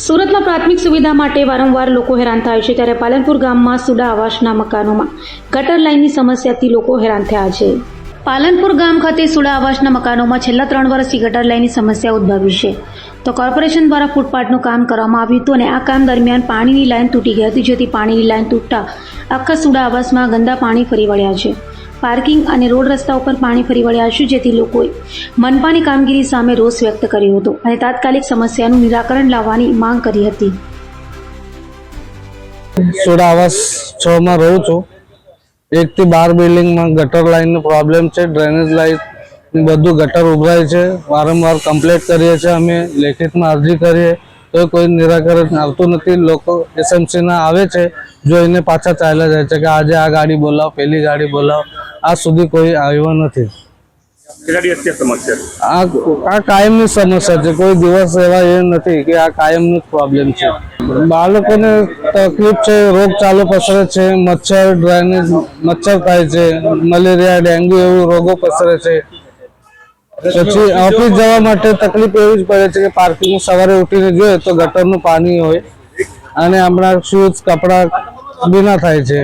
સુરતમાં પ્રાથમિક સુવિધા માટે વારંવાર લોકો હેરાન થાય છે ત્યારે પાલનપુર ગામમાં સુડા આવાસના મકાનોમાં ગટર લાઇનની સમસ્યાથી લોકો હેરાન થયા છે. પાલનપુર ગામ ખાતે સુડા આવાસના મકાનોમાં છેલ્લા ત્રણ વર્ષથી ગટર લાઇનની સમસ્યા ઉદ્ભવી છે. તો કોર્પોરેશન દ્વારા ફૂટપાથનું કામ કરવામાં આવ્યું હતું અને આ કામ દરમિયાન પાણીની લાઇન તૂટી ગઈ હતી, જેથી પાણીની લાઇન તૂટતા આખા સુડા આવાસમાં ગંદા પાણી ફરી વળ્યા છે. પાર્કિંગ અને રોડ રસ્તા ઉપર પાણી ફરી વળ્યા છે, જેથી લોકોએ મનપાની કામગીરી સામે રોષ વ્યક્ત કર્યો હતો અને તાત્કાલિક સમસ્યાનું નિરાકરણ લાવવાની માંગ કરી હતી. સોડા આવાસ છ માં રહું છું. એક થી બાર બિલ્ડિંગમાં ગટર લાઈનનો પ્રોબ્લેમ છે, ડ્રેનેજ લાઈન બધું ગટર ઉભરાય છે. વારંવાર કમ્પ્લેટ કરીએ છીએ અમે, લેખિતમાં અરજી કરીએ. તો કોઈ નિરાકરણ આવતું નથી. લોકો એસએમસીના આવે છે, જોઈને પાછા ચાલ્યા જાય છે કે આજે આ ગાડી બોલાવો, પેલી ગાડી બોલાવો. આ સુધી કોઈ આવ્યો નથી. આ આ કાયમની સમસ્યા છે. કોઈ દિવસ એવા એ નથી કે આ કાયમનો પ્રોબ્લેમ છે. બાળકોને તકલીફ છે રોગચાલો પસરે છે મચ્છર ડ્રેનેજ મચ્છર થાય છે મલેરિયા ડેન્ગ્યુ એવું રોગો પસરે છે. પછી ઓફિસ જવા માટે તકલીફ એવી જ પડે છે કે પાર્કિંગ સવારે ઉઠીને જોઈએ તો ગટરનું પાણી હોય અને આપણા શૂઝ કપડાં ભીના થાય છે.